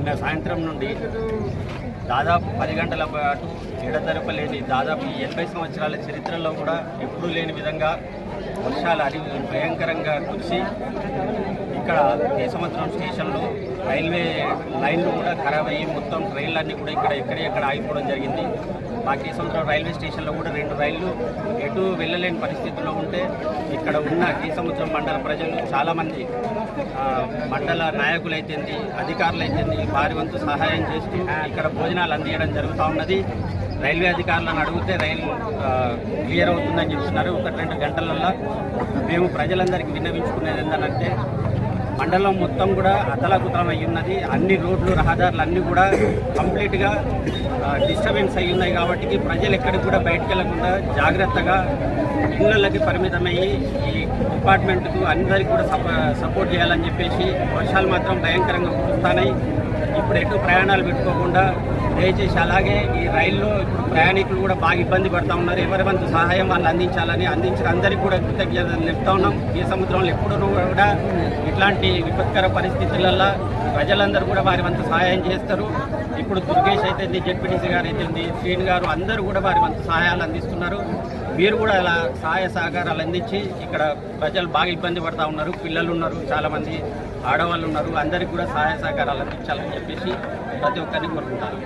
నిన్న సాయంత్రం నుండి దాదాపు పది గంటల పాటు ఎడతెరపలేని దాదాపు ఎనభై సంవత్సరాల చరిత్రలో కూడా ఎప్పుడూ లేని విధంగా వర్షాలు అతి భయంకరంగా కురిసి ఇక్కడ కేశవంతరం స్టేషన్లో రైల్వే లైన్లు కూడా ఖరాబ్ అయ్యి మొత్తం ట్రైన్లన్నీ కూడా ఇక్కడ ఎక్కడెక్కడ ఆగిపోవడం జరిగింది. మా సముద్రం రైల్వే స్టేషన్లో కూడా రెండు రైళ్ళు ఎటు వెళ్ళలేని పరిస్థితుల్లో ఉంటే ఇక్కడ ఉన్న కేశవంతరం మండల ప్రజలు చాలామంది మండల నాయకులైతేంది అధికారులైతేంది వారి వంతు సహాయం చేస్తూ ఇక్కడ భోజనాలు అందించడం జరుగుతూ ఉన్నది. రైల్వే అధికారులను అడిగితే రైలు క్లియర్ అవుతుందని చెప్తున్నారు. ఒకటి రెండు గంటలల్లో మేము ప్రజలందరికీ విన్నవించుకునేది ఏంటంటే మండలం మొత్తం కూడా అతలాకుతలం అయి ఉన్నది అన్ని రోడ్లు రహదారులు అన్నీ కూడా కంప్లీట్గా డిస్టర్బెన్స్ అయి ఉన్నాయి కాబట్టి ప్రజలు ఎక్కడికి కూడా బయటకు వెళ్ళకుండా జాగ్రత్తగా ఇళ్ళకి పరిమితమయ్యి ఈ డిపార్ట్మెంట్కు అందరికీ కూడా సపోర్ట్ చేయాలని చెప్పేసి వర్షాలు మాత్రం భయంకరంగా కురుస్తాయి ఇప్పుడు ఎటు ప్రయాణాలు పెట్టుకోకుండా దయచేసి అలాగే ఈ రైల్లో ఇప్పుడు ప్రయాణికులు కూడా బాగా ఇబ్బంది పడతా ఉన్నారు. ఎవరి వంతు సహాయం వాళ్ళు అందించాలని అందించిన అందరికీ కూడా కృతజ్ఞతలు చెప్తా ఉన్నాం. ఈ సముద్రంలో ఎప్పుడూ కూడా ఇట్లాంటి విపత్కర పరిస్థితులలో ప్రజలందరూ కూడా వారి వంతు సహాయం చేస్తారు. ఇప్పుడు దుర్గేష్ అయితే జెడ్పీటీసీ గారు అయితే శ్రీని గారు అందరూ కూడా వారి వంతు సహాయాలు అందిస్తున్నారు. మీరు కూడా అలా సహాయ సహకారాలు అందించి ఇక్కడ ప్రజలు బాగా ఇబ్బంది పడతా ఉన్నారు పిల్లలు ఉన్నారు చాలామంది ఆడవాళ్ళు ఉన్నారు అందరికి కూడా సహాయ సహకారాలు అందించాలని చెప్పేసి ప్రతి ఒక్కరిని కోరుకుంటాను.